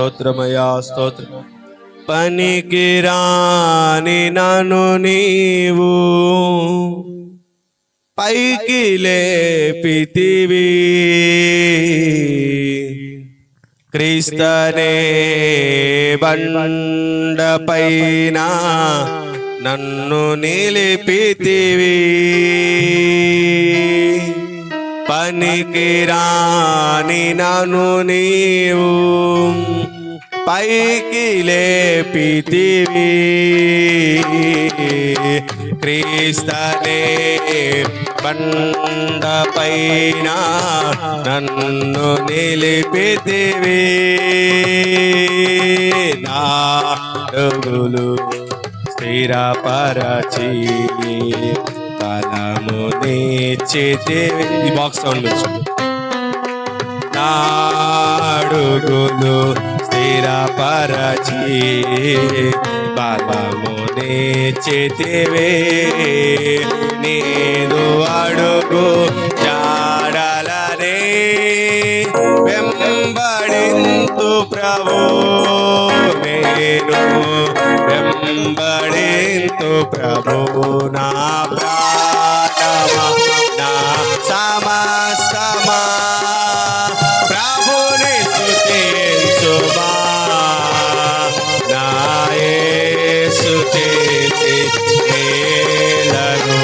స్తోత్రమయా స్తోత్ర. పనికిరాని నను నీవు. పైకి లేపితివి. క్రీస్తనే బండపైన నన్ను నిలిపితివి. పనికిరాని నను నీవు. పైకి లేపితివి. క్రీస్తనే బండపైన నన్ను నిలిపితివి. నాడుగులు స్థిరపరచి బలము నిచ్చితివి ఈ బాక్స్ సౌండ్ నాడుగులు పరచి బలము చేతివే నీదు అడుగు జాడలనే వెంబడింతు ప్రభు నేను వెంబడింతు ప్రభు నా ప్రాణమా నా సమస్తమా ప్రభుని స్తుతించుమా యేసు చేసి మేలను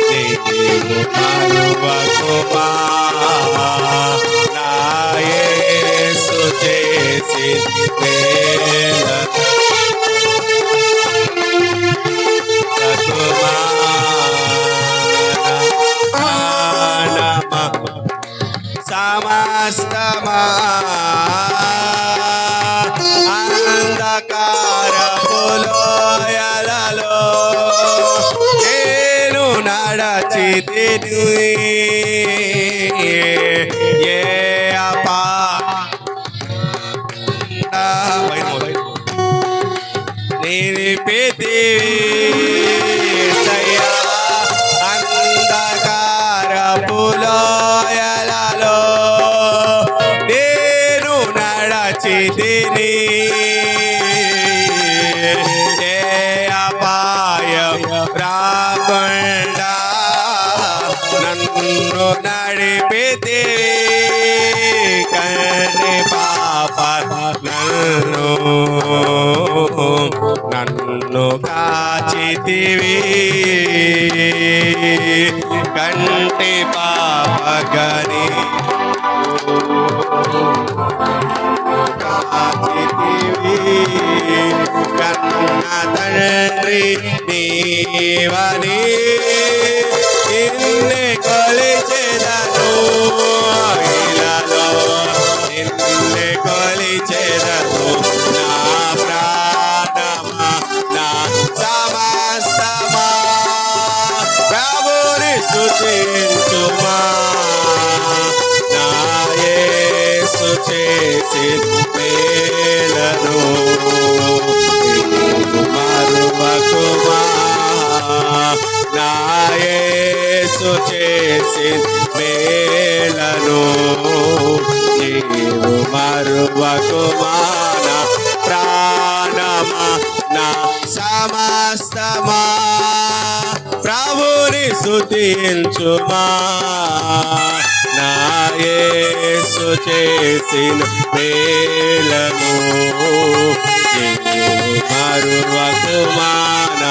నీవు మరువకుమా నా యేసు చేసి మేలను సమస్తమా నడచితిని ఏ అపా నిలిపితివయ్యా నేను నడచితిని ఏ అపాయం రాకుండా నన్ను నడిపితివి కని పాప నన్ను నన్ను కాచితివి. కంటి పాప గని కన్న తండ్రి నీవని ప్రభుని స్తుతించుమా నా చేసి మేలను మరువకుమా? నా చేసి మేలను నీవు మరువకుమా? ప్రభుని స్తుతించుమా నా యేసు చేసిన మేలను మరువకుమాన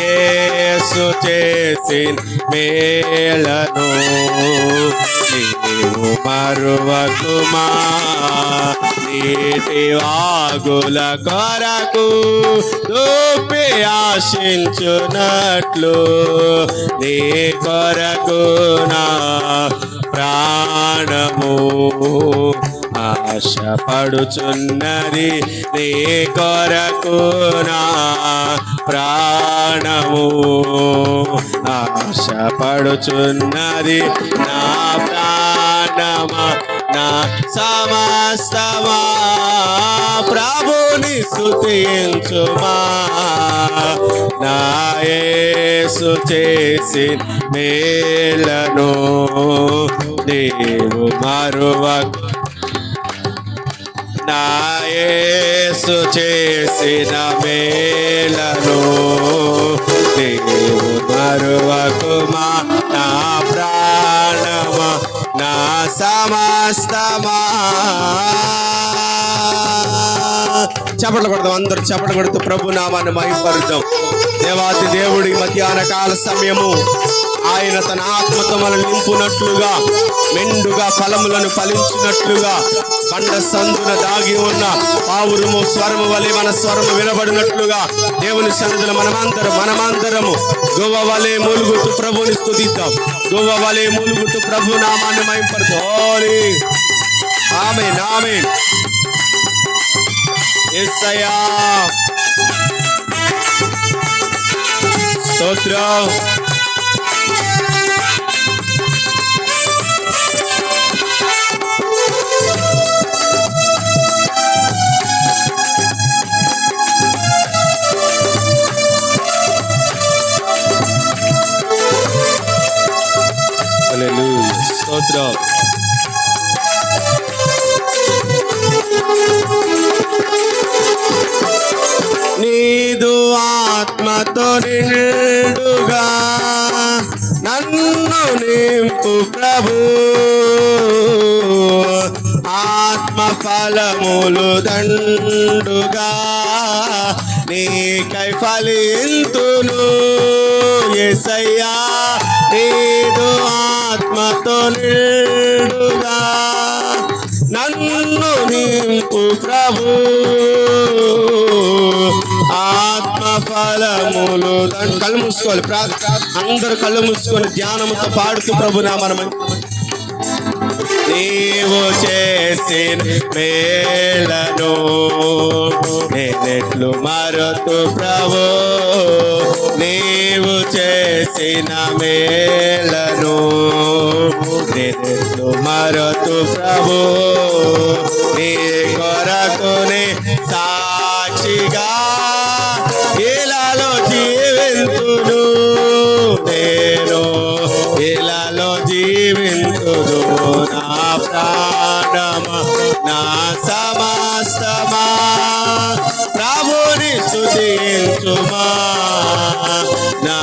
యేసు చేసిన మేలను నీవు మరువకుమా? నీటి వాగుల కొరకు దూపి ఆశించునట్లు నీ కొరకు నా ప్రాణము ఆశపడుచున్నది నీ కొరకు నా ప్రాణము. ఆశపడుచున్నది నా ప్రాణమా నా సమస్తమా. ప్రభుని స్తుతించుమా. నాయసు చేసి మేలను నీవు మరువకు నాయసు చేసిన మేలను నీవు మరువకుమా నా ప్రాణమా నా సమస్తమా. చప్పట్లు కొడదాం అందరూ చప్పట్లు కొడుతూ ప్రభు నామాన్ని మహిపరుద్దాం. దేవాతి దేవుడి మధ్యాహ్న కాల సమయము. ఆయన తన ఆత్మతో నింపునట్లుగా మెండుగా ఫలములను ఫలించినట్లుగా బండ సందున దాగి ఉన్న పావురము స్వరము వలె మన స్వరము వినబడినట్లుగా దేవుని సన్నిధిలో మనమందరం మనమందరము గోవ వలె మూలుగుతూ ప్రభుని స్థుతిద్దాం గోవ వలె మూలుగుతూ ప్రభు నామాన్ని మహింపరుద్దాం. ఆమె నామే స్తోత్రం! స్తోత్రం. నీదు ఆత్మతో నిండుగా నన్ను నింపు ప్రభు. ఆత్మ ఫలములు దండుగా నీకై ఫలింతును. ఎసయ్యా నీదు ఆత్మతో నిండుగా నన్ను నింపు ప్రభు. ఆత్మ ఫలములు కళ్ళు మూసుకోవాలి. ప్రా- అందరు కళ్ళు మూసుకొని ధ్యానంతో పాడుతూ ప్రభు నామనమై. నీవు చేసిన మేలను నేనెట్లు మారుతు ప్రభు. నీవు చేసిన మేలను నిన్ను మరతు ప్రభు నీ కొరకుని సాక్షిగా స్తుతించుమా నా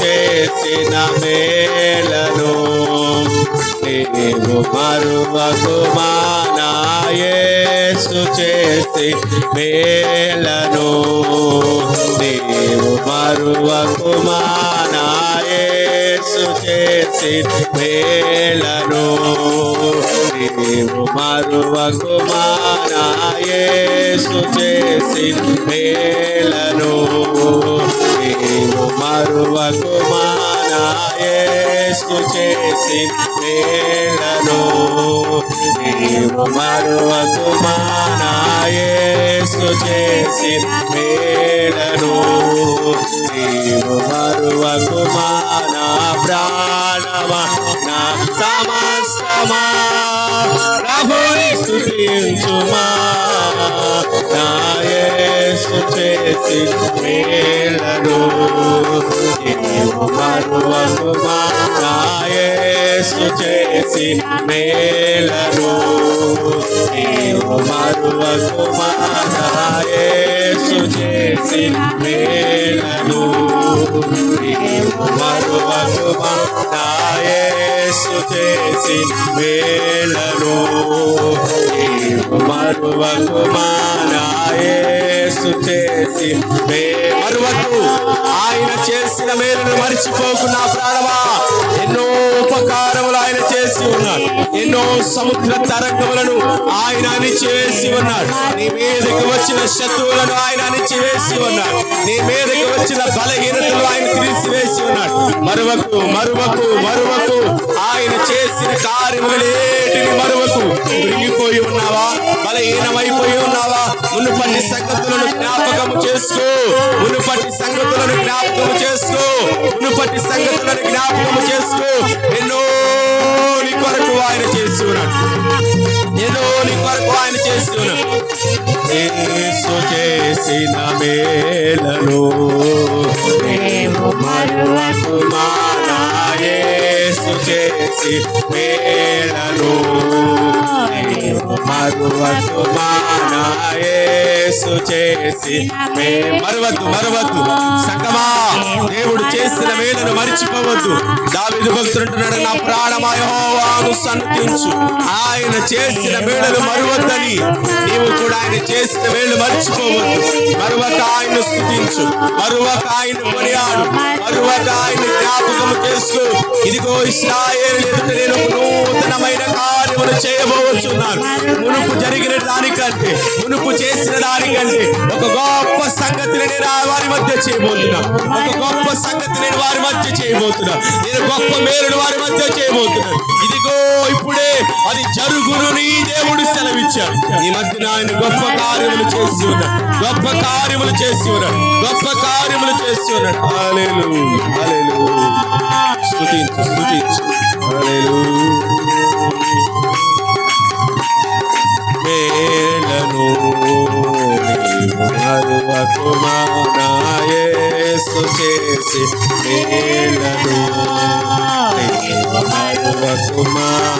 చేసిన మేలను నీవు మరువకుమా నా చేసి మేలను. నీవు మరువకుమా నా చేసి మేలను. నీవు మరువకుమా నా చేసి మేలను. నీవు మరువకుమా నా చేసి మేలను నీవు మరువకు నా చేసి మేలను నీవు మరువకు మానా ప్రాణమా నా సమస్తమా. ప్రభుని స్తుతించుమా నాయసు చేసి మేళను నీవు మరువకుమా నా చేసి మేళను నీవు మరువకుమా నా చేసి మేళను నీవు మరువకుమా నా యేసు చేసి వేళను నీవు మరువకుమా యేసు చేసి మరువకు. ఆయన చేసిన మేలును మరిచిపోకు నా ప్రాణమా? ఎన్నో ఉపకారములు ఆయన చేసి ఉన్నాడు. ఎన్నో సముద్ర తరంగములను ఆయన అణిచివేసి ఉన్నాడు. నీ మీదకి వచ్చిన శత్రువులను ఆయన అణిచివేసి ఉన్నాడు. నీ మీదకి వచ్చిన బలహీనతలు ఆయన తీసివేసి ఉన్నాడు. మరువకు మరువకు మరువకు ఆయన చేసిన కార్యములేటిని మరువకు? కృంగిపోయి ఉన్నావా? బలహీనమైపోయి ఉన్నావా? మునుపటి సంగతులను జ్ఞాపకం చేసుకో. మునుపటి సంగతులను జ్ఞాపకము చేసుకో మునుపటి సంగతులను జ్ఞాపకము చేసుకో ఎన్నో నీ కొరకు ఆయన చేసి ఉన్నాడు ఎన్నో నీ కొరకు ఆయన చేసి ఉన్నాడు యేసు చేసిన మేలను మరువకుమా యేసు చేసి మేలను మరువకుమా నా యేసు చేసి. మరవద్దు మరవద్దు. సంగమా దేవుడు చేసిన మేలను మరిచిపోవద్దు. దావిదు భక్తుడంటున్నాడు నా ప్రాణమయోవాను సన్నతించు ఆయన చేసిన వేళలు మరువద్దని. నీవు కూడా ఆయన చేసిన మేలు మర్చిపోవద్దు. మరువక ఆయన స్థుతించు మరువక ఆయన కొనియాడు. మరువక ఆయన జ్ఞాపకం చేస్తూ ఇదిగో ఇస్రాయేల్ నేను నూతనమైన కాలం దేవుడు చేయబోవచ్చున్నారు మునుపు జరిగిన దానికంటే మునుపు చేసిన దానికంటే ఒక గొప్ప సంగతిని నేను వారి మధ్య చేయబోతున్నా. ఒక గొప్ప సంగతి నేను వారి మధ్య చేయబోతున్నా. నేను గొప్ప మేలును వారి మధ్య చేయబోతున్నా. ఇదిగో ఇప్పుడే అది జరుగును నీ దేవుడు సెలవిచ్చాడు. ఈ మధ్యన ఆయన గొప్ప కార్యములు చేసి ఉన్నాడు. గొప్ప కార్యములు చేసి ఉన్నాడు. గొప్ప కార్యములు చేసి ఉన్నాడు. స్థుతించు స్థుతించు స్తుతించు స్తుతించు చేసి మేలను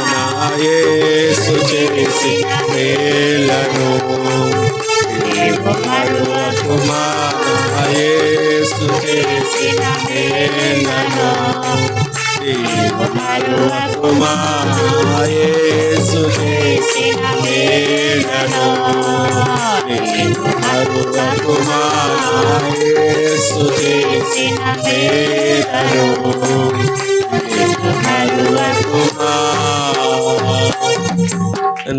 మరువకుమానాయేసు చేసి మేలను మరువకుమానాయేసు చేసి మేలను మరువకుమానాయేసు చేసి మేలను మరువకుమాయేసు చేసి మేలను మరువకుమాయేసు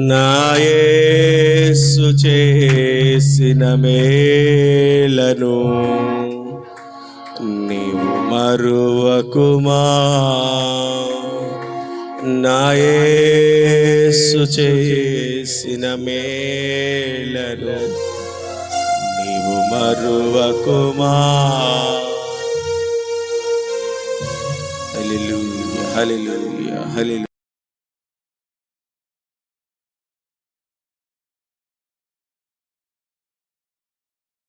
నాయసు చేసిన మేలను నీవు మరువకుమా. నాయసు చేసిన మేలను నీవు మరువకుమా. హల్లెలూయా హల్లెలూయా హల్లెలూయా.